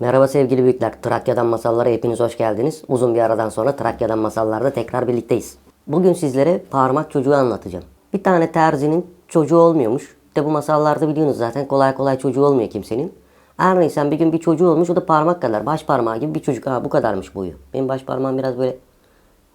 Merhaba sevgili büyükler. Trakya'dan masallara hepiniz hoş geldiniz. Uzun bir aradan sonra Trakya'dan masallarda tekrar birlikteyiz. Bugün sizlere parmak çocuğu anlatacağım. Bir tane terzinin çocuğu olmuyormuş. De bu masallarda biliyorsunuz zaten kolay kolay çocuğu olmuyor kimsenin. Her neyse bir gün bir çocuğu olmuş o da parmak kadar baş parmağı gibi bir çocuk. Ha bu kadarmış boyu. Benim baş parmağım biraz böyle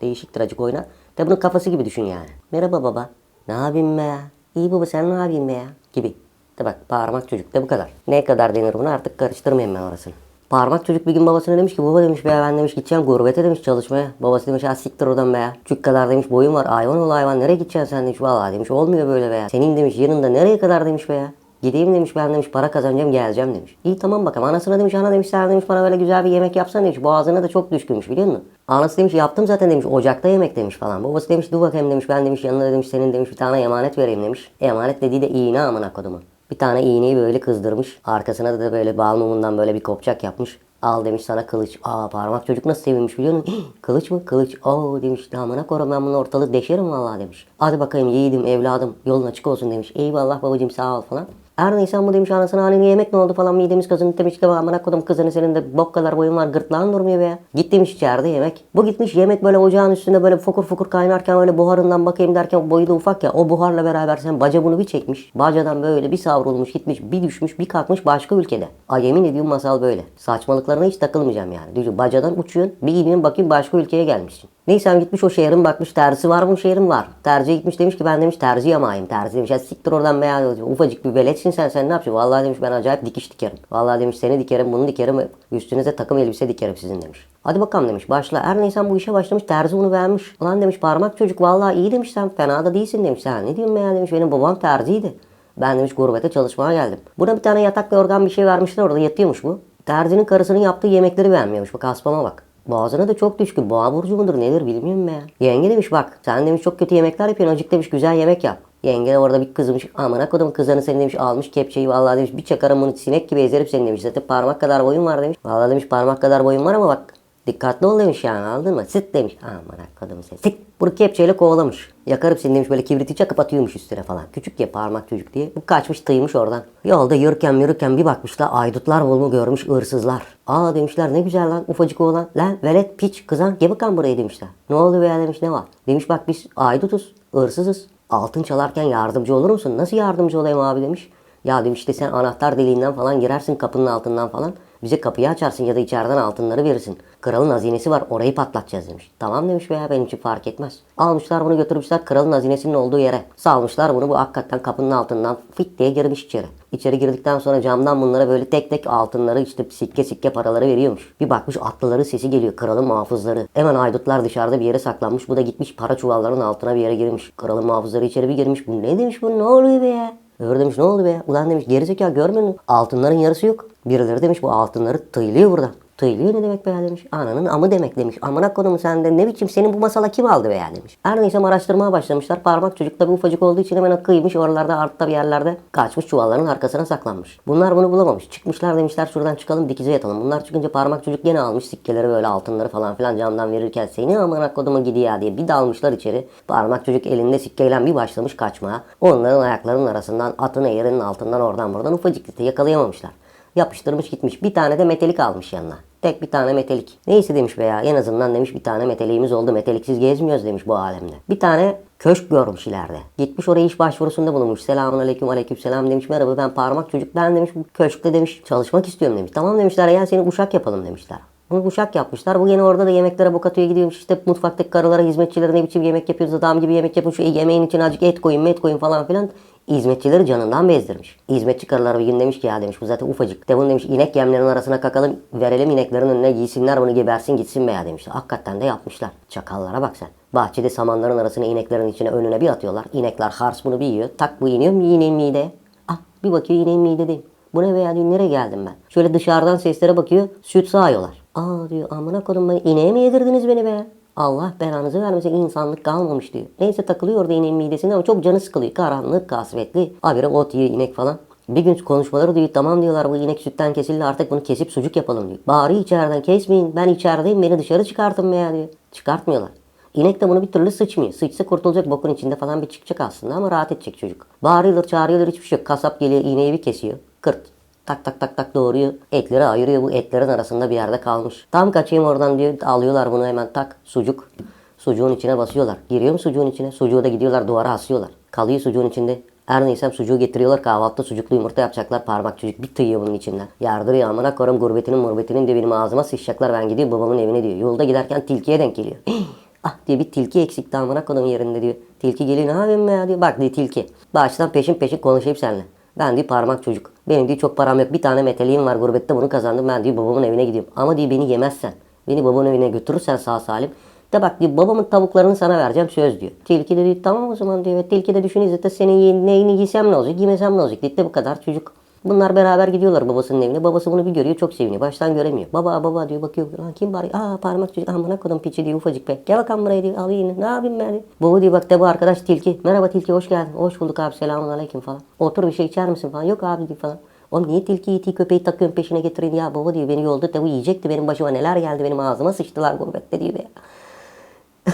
değişiktir acık oynar. De bunun kafası gibi düşün yani. Merhaba baba. Ne yapayım be? İyi baba sen ne yapayım be? Gibi. De bak parmak çocuk da bu kadar. Ne kadar denir bunu artık karıştırmayayım ben orasını. Parmak çocuk bir gün babasına demiş ki baba demiş be ben demiş gideceğim gurbete demiş çalışmaya. Babası demiş ha siktir oradan be. Çük kadar demiş boyun var hayvan ol hayvan nereye gideceksin sen demiş. Vallahi demiş olmuyor böyle be. Senin demiş yanında nereye kadar demiş be. Gideyim demiş ben demiş para kazanacağım geleceğim demiş. İyi tamam bakalım anasına demiş ana demiş sen demiş bana böyle güzel bir yemek yapsana demiş. Boğazına da çok düşkünmüş biliyor musun? Anası demiş yaptım zaten demiş ocakta yemek demiş falan. Babası demiş dur bakayım demiş ben demiş yanına demiş senin demiş bir tane emanet vereyim demiş. Emanet dediği de iğne amına kodumun. Bir tane iğneyi böyle kızdırmış. Arkasına da böyle bal mumundan böyle bir kopçak yapmış. Al demiş sana kılıç. Aa parmak çocuk nasıl sevinmiş biliyor musun? "Hih, kılıç mı? Kılıç. Oo demiş. Damına korum ben bunu ortalığı deşerim vallahi demiş. Hadi bakayım yiğidim evladım yolun açık olsun demiş. Eyvallah babacığım sağ ol falan. Her neyse bu demiş anasına hani yemek ne oldu falan midemiz kazındı demiş ki amına kodum kızını senin de bok kadar boyun var gırtlağın durmuyor be ya. Git içeride yemek. Bu gitmiş yemek böyle ocağın üstünde böyle fokur fokur kaynarken öyle buharından bakayım derken boyu da ufak ya o buharla beraber sen baca bunu bir çekmiş. Bacadan böyle bir savrulmuş gitmiş bir düşmüş bir kalkmış başka ülkede. Ay yemin ediyorum masal böyle. Saçmalıklarına hiç takılmayacağım yani. Düşün, bacadan uçuyorsun bir iniyorsun bakayım başka ülkeye gelmişsin. Neyse gitmiş o şehrin bakmış terzi var mı şehrin var. Terziye gitmiş demiş ki ben demiş terzi yamayım. Terzi demiş ya siktir oradan be. Ufacık bir veletsin sen sen ne yapacaksın? Vallahi demiş ben acayip dikiş dikerim. Vallahi demiş seni dikerim bunu dikerim üstünüze takım elbise dikerim sizin demiş. Hadi bakalım demiş başla. Her neyse bu işe başlamış terzi bunu beğenmiş. Ulan demiş parmak çocuk vallahi iyi demiş sen fena da değilsin demiş. Sen ne diyorsun be ya demiş benim babam terziydi. Ben demiş gurbete çalışmaya geldim. Buna bir tane yatak ve organ bir şey vermişler orada yatıyormuş bu. Terzinin karısının yaptığı yemekleri beğenmiyormuş. Bak aspama bak. Boğazına da çok düşkün. Boğa burcu mudur nedir bilmiyorum ben. ya. Yenge demiş bak sen demiş çok kötü yemekler yapıyorsun. Acık demiş güzel yemek yap. Yenge de orada bir kızmış. Amına kodum kızını seni demiş almış kepçeyi vallahi demiş bir çakarım bunu sinek gibi ezerim seni demiş. Zaten parmak kadar boyun var demiş. Vallahi demiş parmak kadar boyun var ama bak Dikkatli ol demiş yani anladın mı? Sıt demiş. Aman kadın sen. Sık. Bunu kepçeyle kovalamış. Yakarım seni demiş böyle kibriti çakıp atıyormuş üstüne falan. Küçük ya parmak çocuk diye. Bu kaçmış tıymış oradan. Yolda yürürken yürürken bir bakmışlar aydutlar bunu görmüş hırsızlar. Aa demişler ne güzel lan ufacık oğlan. Lan velet piç kızan gel bakalım buraya demişler. Ne be ya demiş ne var? Demiş bak biz aydutuz hırsızız. Altın çalarken yardımcı olur musun? Nasıl yardımcı olayım abi demiş. Ya demiş işte sen anahtar deliğinden falan girersin kapının altından falan. Bize kapıyı açarsın ya da içeriden altınları verirsin. Kralın hazinesi var orayı patlatacağız demiş. Tamam demiş veya benim için fark etmez. Almışlar bunu götürmüşler kralın hazinesinin olduğu yere. Salmışlar bunu bu hakikaten kapının altından fit diye girmiş içeri. İçeri girdikten sonra camdan bunlara böyle tek tek altınları işte sikke sikke paraları veriyormuş. Bir bakmış atlıların sesi geliyor kralın muhafızları. Hemen aydutlar dışarıda bir yere saklanmış. Bu da gitmiş para çuvallarının altına bir yere girmiş. Kralın muhafızları içeri bir girmiş. Bu ne demiş bu ne oluyor be ya? Öbürü demiş ne oldu be? Ulan demiş gerizekalı görmüyor musun? Altınların yarısı yok. Birileri demiş bu altınları tıylıyor burada. Tıylıyor ne demek be demiş. Ananın amı demek demiş. Amına konumu sende ne biçim senin bu masala kim aldı be ya demiş. Her neyse araştırmaya başlamışlar. Parmak çocuk tabi ufacık olduğu için hemen kıymış oralarda artta bir yerlerde kaçmış çuvalların arkasına saklanmış. Bunlar bunu bulamamış. Çıkmışlar demişler şuradan çıkalım dikize yatalım. Bunlar çıkınca parmak çocuk gene almış sikkeleri böyle altınları falan filan camdan verirken seni amına kodumu gidiyor diye bir dalmışlar içeri. Parmak çocuk elinde sikkeyle bir başlamış kaçmaya. Onların ayaklarının arasından atın eğerinin altından oradan buradan ufacık yakalayamamışlar. Yapıştırmış gitmiş. Bir tane de metelik almış yanına. Tek bir tane metelik. Neyse demiş veya en azından demiş bir tane meteliğimiz oldu. Meteliksiz gezmiyoruz demiş bu alemde. Bir tane köşk görmüş ileride. Gitmiş oraya iş başvurusunda bulunmuş. Selamun aleyküm aleyküm selam demiş. Merhaba ben parmak çocuk. Ben demiş bu köşkte demiş çalışmak istiyorum demiş. Tamam demişler ya seni uşak yapalım demişler. Bunu uşak yapmışlar. Bu yine orada da yemeklere bok atıyor gidiyormuş. İşte mutfaktaki karılara hizmetçilere ne biçim yemek yapıyoruz adam gibi yemek yapın. Şu yemeğin içine azıcık et koyun met koyun falan filan. Hizmetçileri canından bezdirmiş. Hizmetçi karılar bir gün demiş ki ya demiş bu zaten ufacık. De bunu demiş inek yemlerinin arasına kakalım verelim ineklerin önüne giysinler bunu gebersin gitsin be ya demişler. Hakikaten de yapmışlar. Çakallara bak sen. Bahçede samanların arasına ineklerin içine önüne bir atıyorlar. İnekler hars bunu bir yiyor. Tak bu iniyor mu ineğin mide. Ah bir bakıyor ineğin midedeyim. Bu ne be ya diyor nereye geldim ben? Şöyle dışarıdan seslere bakıyor süt sağıyorlar. Aa diyor amına kodum ben ineğe mi yedirdiniz beni be? Allah belanızı vermesin insanlık kalmamış diyor. Neyse takılıyor orada ineğin midesinde ama çok canı sıkılıyor. Karanlık, kasvetli. Habire ot yiyor inek falan. Bir gün konuşmaları duyuyor tamam diyorlar bu inek sütten kesildi artık bunu kesip sucuk yapalım diyor. Bari içeriden kesmeyin ben içerideyim beni dışarı çıkartın be ya diyor. Çıkartmıyorlar. İnek de bunu bir türlü sıçmıyor. Sıçsa kurtulacak bokun içinde falan bir çıkacak aslında ama rahat edecek çocuk. Bağırıyorlar çağırıyorlar hiçbir şey yok. Kasap geliyor iğneyi bir kesiyor. Kırt Tak tak tak tak doğruyor. Etleri ayırıyor. Bu etlerin arasında bir yerde kalmış. Tam kaçayım oradan diyor. Alıyorlar bunu hemen tak. Sucuk. Sucuğun içine basıyorlar. Giriyor mu sucuğun içine? Sucuğu da gidiyorlar duvara asıyorlar. Kalıyor sucuğun içinde. Her neyse sucuğu getiriyorlar kahvaltıda sucuklu yumurta yapacaklar parmak çocuk bir tıyıyor bunun içinden. Yardırıyor amına korum gurbetinin murbetinin de benim ağzıma sıçacaklar ben gidiyor babamın evine diyor. Yolda giderken tilkiye denk geliyor. ah diye bir tilki eksikti amına kodumun yerinde diyor. Tilki geliyor ne yapayım ya diyor. Bak diyor tilki. Baştan peşin peşin konuşayım seninle. Ben diyor parmak çocuk. Benim diyor çok param yok. Bir tane meteliğim var gurbette bunu kazandım. Ben diyor babamın evine gidiyorum. Ama diyor beni yemezsen. Beni babamın evine götürürsen sağ salim. De bak diyor babamın tavuklarını sana vereceğim söz diyor. Tilki de diyor tamam o zaman diyor. Tilki de düşün İzzet senin neyini giysem ne olacak giymesem ne olacak. Dedi bu kadar çocuk. Bunlar beraber gidiyorlar babasının evine. Babası bunu bir görüyor çok seviniyor. Baştan göremiyor. Baba baba diyor bakıyor. Lan kim var? Aa parmak çocuk. Amına kodum piçi diyor ufacık be. Gel bakalım buraya diyor. Al yine. Ne yapayım ben. Baba diyor bak de bu arkadaş tilki. Merhaba tilki hoş geldin. Hoş bulduk abi selamun aleyküm falan. Otur bir şey içer misin falan. Yok abi diyor falan. Oğlum niye tilki iti köpeği takıyorsun peşine getirin ya baba diyor beni yolda tavuğu yiyecekti benim başıma neler geldi benim ağzıma sıçtılar gurbette diyor ya.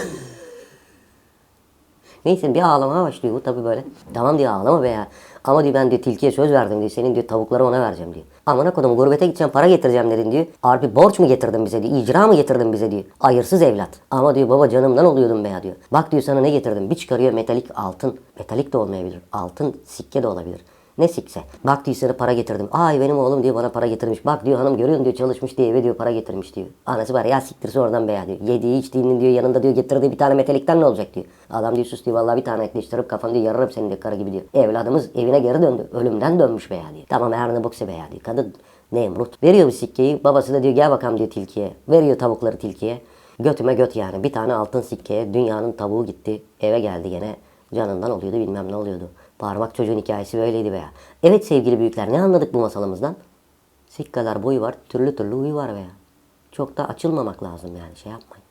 Neyse bir ağlamaya başlıyor bu tabii böyle. Tamam diyor ağlama be ya. Ama diyor ben diyor tilkiye söz verdim diyor. Senin diyor tavukları ona vereceğim diyor. Amına kodum gurbete gideceğim para getireceğim dedin diyor. Harbi borç mu getirdin bize diyor. İcra mı getirdin bize diyor. Hayırsız evlat. Ama diyor baba canımdan oluyordum be ya diyor. Bak diyor sana ne getirdim. Bir çıkarıyor metalik altın. Metalik de olmayabilir. Altın sikke de olabilir. Ne sikse. Bak diyor sana para getirdim. Ay benim oğlum diyor bana para getirmiş. Bak diyor hanım görüyorsun diyor çalışmış diye eve diyor para getirmiş diyor. Anası var ya siktirse oradan be diyor. Yediği içtiğinin diyor yanında diyor getirdiği bir tane metelikten ne olacak diyor. Adam diyor sus diyor vallahi bir tane ekleştirip kafanı diyor yararım seni diyor karı gibi diyor. Evladımız evine geri döndü. Ölümden dönmüş be diyor. Tamam her ne boksa be diyor. Kadın Nemrut. Veriyor bu sikkeyi. Babası da diyor gel bakalım diyor tilkiye. Veriyor tavukları tilkiye. Götüme göt yani. Bir tane altın sikkeye dünyanın tavuğu gitti. Eve geldi gene. Canından oluyordu bilmem ne oluyordu. Parmak çocuğun hikayesi böyleydi be ya. Evet sevgili büyükler ne anladık bu masalımızdan? Sik kadar boyu var, türlü türlü huyu var be ya. Çok da açılmamak lazım yani şey yapmayın.